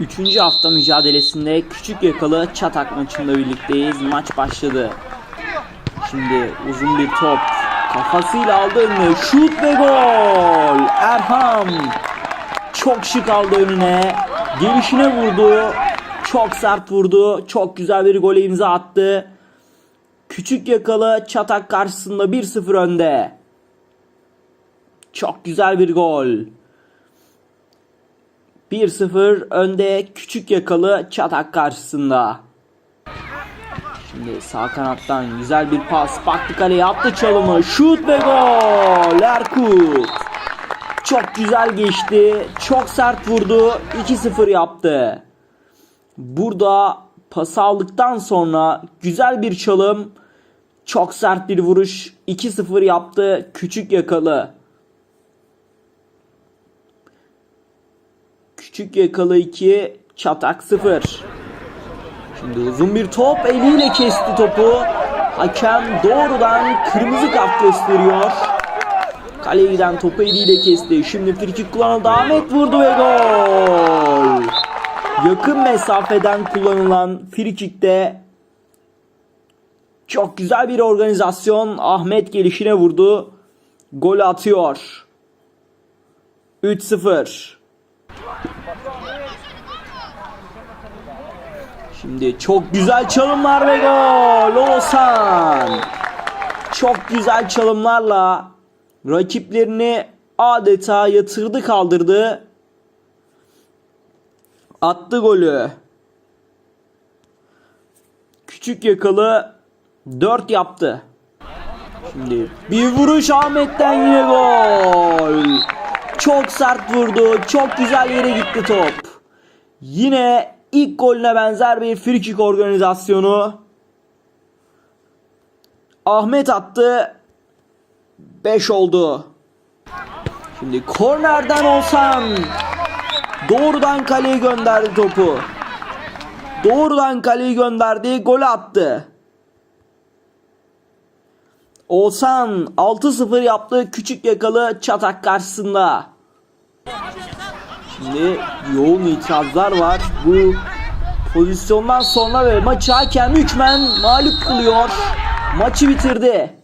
Üçüncü hafta mücadelesinde küçük yakalı çatak maçında birlikteyiz. Maç başladı. Şimdi uzun bir top. Kafasıyla aldı önüne. Şut ve gol. Erham. Çok şık aldı önüne. Gelişine vurdu. Çok sert vurdu. Çok güzel bir gole imza attı. Küçük yakalı çatak karşısında 1-0 önde. Çok güzel bir gol. 1-0 önde küçük yakalı çatak karşısında. Şimdi sağ kanattan güzel bir pas. Baktı kaleye attı çalımı. Şut ve gol. Erkut. Çok güzel geçti. Çok sert vurdu. 2-0 yaptı. Burada pas aldıktan sonra güzel bir çalım. Çok sert bir vuruş. 2-0 yaptı. Küçük yakalı. Küçük yakalı 2, çatak 0. Şimdi uzun bir top eliyle kesti topu. Hakem doğrudan kırmızı kart gösteriyor. Kaleye giden topu eliyle kesti. Şimdi frikik kullanıldı. Ahmet vurdu ve gol. Yakın mesafeden kullanılan frikikte çok güzel bir organizasyon. Ahmet gelişine vurdu. Gol atıyor. 3-0. Şimdi çok güzel çalımlar ve gol. Oğuzhan. Çok güzel çalımlarla rakiplerini adeta yatırdı kaldırdı. Attı golü. Küçük yakalı 4 yaptı. Şimdi bir vuruş Ahmet'ten yine gol. Çok sert vurdu. Çok güzel yere gitti top. Yine ilk golüne benzer bir frikik organizasyonu. Ahmet attı. 5 oldu. Şimdi kornerden olsan doğrudan kaleye gönderdi topu. Doğrudan kaleye gönderdi. Gol attı. Oğuzhan 6-0 yaptı küçük yakalı çatak karşısında. Şimdi yoğun itirazlar var. Bu pozisyondan sonra ve maçı hakem hükmen mağlup kılıyor. Maçı bitirdi.